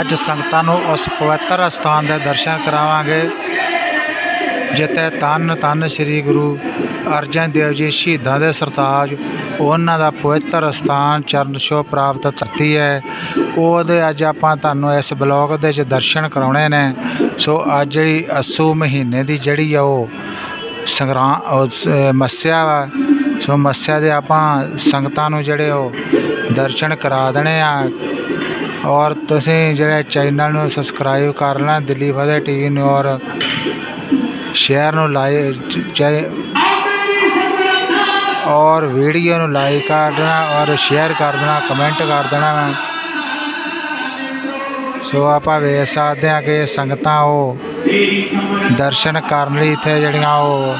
ਅੱਜ ਸੰਗਤਾਂ ਨੂੰ ਉਸ ਪਵਿੱਤਰ ਅਸਥਾਨ ਦੇ ਦਰਸ਼ਨ ਕਰਾਵਾਂਗੇ, ਜਿੱਥੇ ਤਨ ਤਨ ਸ੍ਰੀ ਗੁਰੂ ਅਰਜਨ ਦੇਵ ਜੀ ਸ਼ਹੀਦਾਂ ਦੇ ਸਰਤਾਜ ਉਹਨਾਂ ਦਾ ਪਵਿੱਤਰ ਅਸਥਾਨ ਚਰਨ ਛੋਹ ਪ੍ਰਾਪਤ ਧਰਤੀ ਹੈ। ਉਹਦੇ ਅੱਜ ਆਪਾਂ ਤੁਹਾਨੂੰ ਇਸ ਬਲੌਗ ਦੇ ਵਿੱਚ ਦਰਸ਼ਨ ਕਰਾਉਣੇ ਨੇ। ਸੋ ਅੱਜ ਜਿਹੜੀ ਅਸੂ ਮਹੀਨੇ ਦੀ ਜਿਹੜੀ ਆ ਉਹ ਸੰਗਰਾਂ ਮੱਸਿਆ ਵਾ। ਸੋ ਮੱਸਿਆ ਦੇ ਆਪਾਂ ਸੰਗਤਾਂ ਨੂੰ ਜਿਹੜੇ ਉਹ ਦਰਸ਼ਨ ਕਰਾ ਦੇਣੇ ਆ। ਔਰ ਤੁਸੀਂ ਜਿਹੜੇ ਚੈਨਲ ਨੂੰ ਸਬਸਕ੍ਰਾਈਬ ਕਰ ਲੈਣਾ, ਦਿੱਲੀ ਵਧੇ ਟੀਵੀ ਨੂੰ ਔਰ ਸ਼ੇਅਰ ਨੂੰ ਲਾਈਕ ਚਾਹੇ ਔਰ ਵੀਡੀਓ ਨੂੰ ਲਾਈਕ ਕਰ ਦੇਣਾ ਔਰ ਸ਼ੇਅਰ ਕਰ ਦੇਣਾ, ਕਮੈਂਟ ਕਰ ਦੇਣਾ ਸੋ ਆਪਾਂ ਵੇਖ ਸਕਦੇ ਹਾਂ ਕਿ ਸੰਗਤਾਂ ਉਹ ਦਰਸ਼ਨ ਕਰਨ ਲਈ ਇੱਥੇ ਜਿਹੜੀਆਂ ਉਹ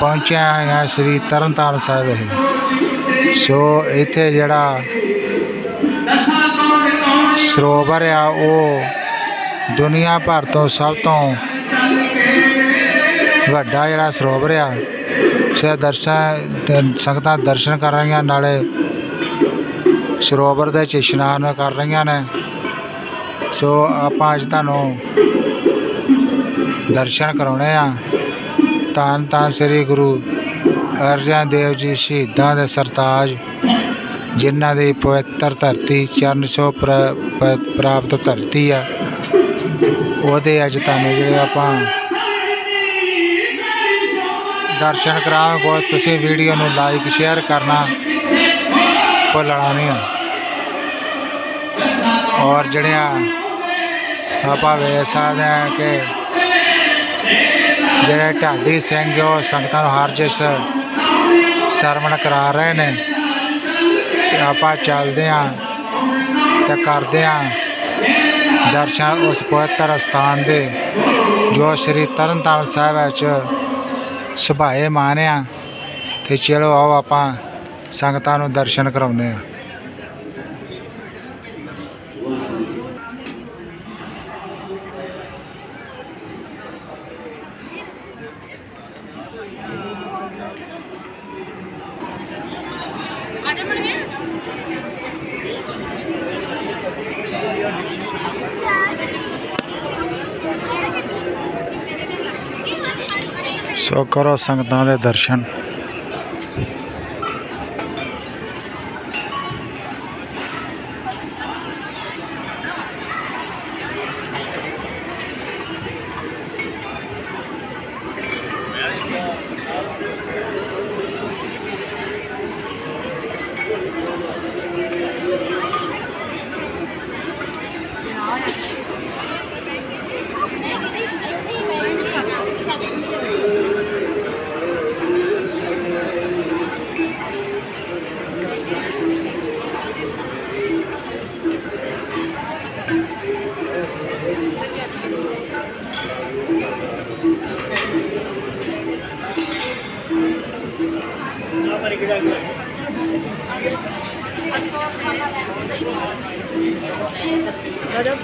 ਪਹੁੰਚਿਆ ਹੋਈਆਂ, ਸ੍ਰੀ ਤਰਨਤਾਰਨ ਸਾਹਿਬ ਵਿਖੇ। ਸੋ ਇੱਥੇ ਜਿਹੜਾ ਸਰੋਵਰ ਆ, ਉਹ ਦੁਨੀਆ ਭਰ ਤੋਂ ਸਭ ਤੋਂ ਵੱਡਾ ਜਿਹੜਾ ਸਰੋਵਰ ਆ ਸੇ ਦਰਸ਼ਨ ਸੰਗਤਾਂ ਦਰਸ਼ਨ ਕਰ ਰਹੀਆਂ ਨਾਲੇ ਸਰੋਵਰ ਦੇ ਵਿੱਚ ਇਸ਼ਨਾਨ ਕਰ ਰਹੀਆਂ ਨੇ। ਸੋ ਆਪਾਂ ਅੱਜ ਤੁਹਾਨੂੰ ਦਰਸ਼ਨ ਕਰਾਉਣੇ ਆ। ਧੰਨ ਧੰਨ ਸ੍ਰੀ ਗੁਰੂ ਅਰਜਨ ਦੇਵ ਜੀ ਸ਼ਹੀਦਾਂ ਦੇ ਸਰਤਾਜ ਜਿਨ੍ਹਾਂ ਦੀ ਪਵਿੱਤਰ ਧਰਤੀ ਚਰਨ ਛੋਹ ਪ੍ਰ- ਪ- ਪ੍ਰਾਪਤ ਧਰਤੀ ਆ, ਉਹਦੇ ਅੱਜ ਤੁਹਾਨੂੰ ਜਿਹੜੇ ਆਪਾਂ ਦਰਸ਼ਨ ਕਰਾਵਾਂਗੇ ਤੁਸੀਂ ਵੀਡੀਓ ਨੂੰ ਲਾਈਕ ਸ਼ੇਅਰ ਕਰਨਾ ਭੁੱਲਣਾ ਨਹੀਂ ਆ। ਔਰ ਜਿਹੜੀਆਂ ਆਪਾਂ ਵੇਖ ਸਕਦੇ ਹਾਂ ਕਿ ਜਿਹੜੇ ਢਾਡੀ ਸਿੰਘ ਉਹ ਸੰਗਤਾਂ ਨੂੰ ਹਰ ਜਿਸ ਸਰਵਣ ਕਰਾ ਰਹੇ ਨੇ। ਤੇ ਆਪਾਂ ਚੱਲਦੇ ਹਾਂ ਤੇ ਕਰਦੇ ਹਾਂ ਦਰਸ਼ਨ ਉਸ ਪਵਿੱਤਰ ਸਥਾਨ ਦੇ, ਜੋ ਸ੍ਰੀ ਤਰਨਤਾਰਨ ਸਾਹਿਬ ਵਿੱਚ ਸੁਭਾਏ ਮਾਨਿਆ ਤੇ ਚਲੋ ਆਓ ਆਪਾਂ ਸੰਗਤਾਂ ਨੂੰ ਦਰਸ਼ਨ ਕਰਾਉਂਦੇ ਆ। ਸੋ ਕਰੋ ਸੰਗਤਾਂ ਦੇ ਦਰਸ਼ਨ। दादा